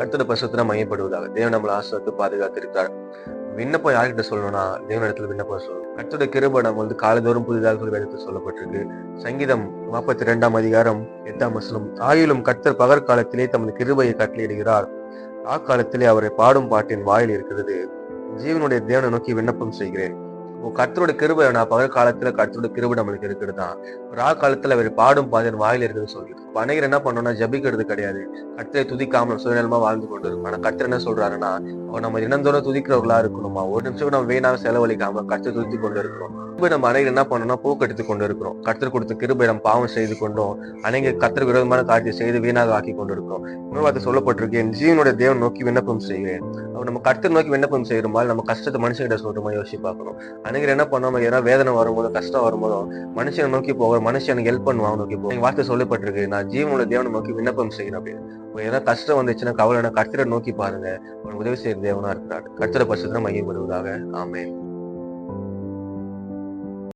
கர்த்தர் பசுத்திரம் மையப்படுவதாக தேவன் நம்மளை ஆசிரியத்து பாதுகாத்திருக்கார் விண்ணப்பம் யார்கிட்ட சொல்லணும்னா தேவன் இடத்துல விண்ணப்பம் சொல்லணும். கர்த்தருடைய கிருபை நம்ம வந்து காலதோறும் புதிதாக சொல்லி வேதத்தில் சொல்லப்பட்டிருக்கு. சங்கீதம் நாற்பத்தி ரெண்டாம் அதிகாரம் எட்டாம் வசனம். ஆயிலும் கர்த்தர் பகற்காலத்திலே தமது கிருபையை கட்டளையிடுகிறார். காலத்திலே அவரை பாடும் பாட்டின் வாயில் இருக்கிறது. ஜீவனுடைய தேவனை நோக்கி விண்ணப்பம் செய்கிறேன். கர்த்தரோட கிருபை நான் பகல் காலத்துல கர்த்தரோட கிருபை நம்மளுக்கு இருக்கிறது தான் ரா காலத்துல அவர் பாடும் பாதின் வாயில் இருக்குது சொல்லிட்டு இப்ப என்ன பண்ணோம்னா ஜபிக்கிறது கிடையாது. கர்த்தரை துதிக்காம சுயநலமா வாழ்ந்து கொண்டு இருக்கும் ஆனா கர்த்தர் என்ன சொல்றாருன்னா அவர் நம்ம தினந்தோறும் துதிக்கிறவர்களா இருக்கணுமா? ஒரு நிமிஷம் நம்ம வீணாக செலவழிக்காம கர்த்தர் துதி கொண்டு இருக்கிறோம். கிருபை நம்ம அநேகர் என்ன பண்ணணும்னா போக்கெடுத்து கொண்டு இருக்கிறோம். கர்த்தர் கொடுத்த கிருபை நம்ம பாவம் செய்து கொண்டோம். அநேக கர்த்தர் விரோதமான காட்சி செய்து வீணாக ஆக்கி கொண்டு இருக்கிறோம். இன்னொரு வார்த்தை சொல்லப்பட்டிருக்கேன் ஜீவனுடைய தேவன் நோக்கி விண்ணப்பம் செய்கிறேன். நம்ம கர்த்தர் நோக்கி விண்ணப்பம் செய்யறோமா நம்ம கஷ்டத்தை மனுஷங்கிட்ட சொல்றோமா யோசிச்சு பார்க்கணும். அன்னைக்கு என்ன பண்ணோம் ஏன்னா வேதனை வரும்போது கஷ்டம் வரும்போதோ மனுஷனை நோக்கி போகிற மனுஷனுக்கு ஹெல்ப் பண்ணுவாங்க நோக்கி போகும் எங்க வார்த்தை சொல்லப்பட்டிருக்கு நான் ஜீவனோட தேவனை நோக்கி விண்ணப்பம் செய்யணும் அப்படின்னு. ஏதாவது கஷ்டம் வந்துச்சுன்னா கவலைனா கர்த்தரை நோக்கி பாருங்க. உதவி செய்யற தேவனா இருக்கிறார். கர்த்தரை பசுத்திரம் மையப்படுவதாக ஆமேன்.